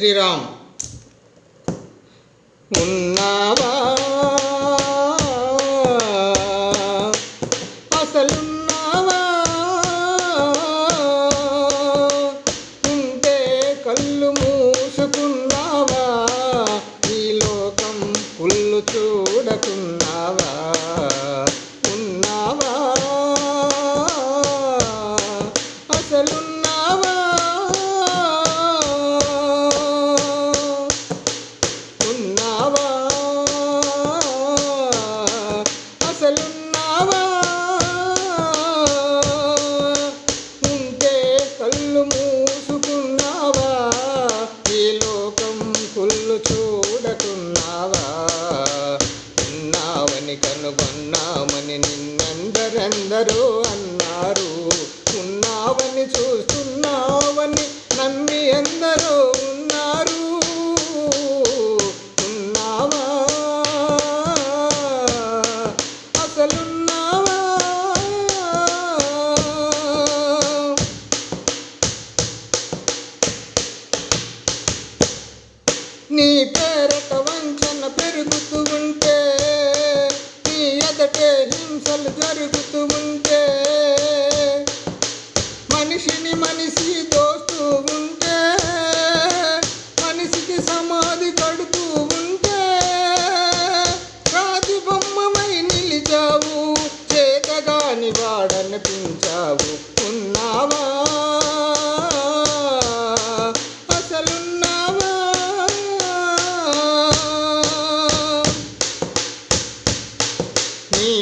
శ్రీరామ్. ఉన్నావా? అసలున్నావా? ఉంటే కళ్ళు మూసుకున్నావా? ఈ లోకం పుల్లు నీ పేరట వంచన పెరుగుతూ ఉంటే నీ ఎదటే హింసలు జరుగుతూ ఉంటే మనిషిని మనిషి దోస్తూ ఉంటే మనిషికి సమాధి కడుతూ ఉంటే రాతి బొమ్మమై నిలిచావు చేతగాని వాడనిపించావు ఉన్నావా?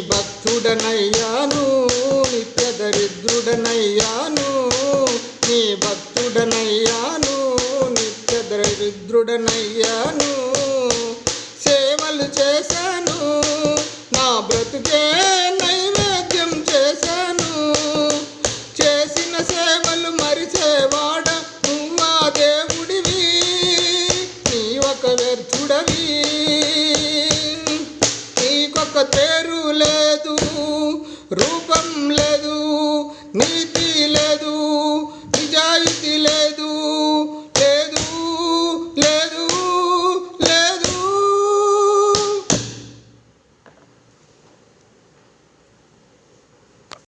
భక్తుడనయ్యాను నిత్య దరిద్రుడనయ్యాను నీ భక్తుడనయ్యాను నిత్య దరిద్రుడనయ్యాను సేవలు చేశాను నా బ్రతుకే నైవేద్యం చేశాను. చేసిన సేవలు మరిచేవాడ నువ్వా దేవుడివి నీ ఒక వ్యర్థుడవి. 你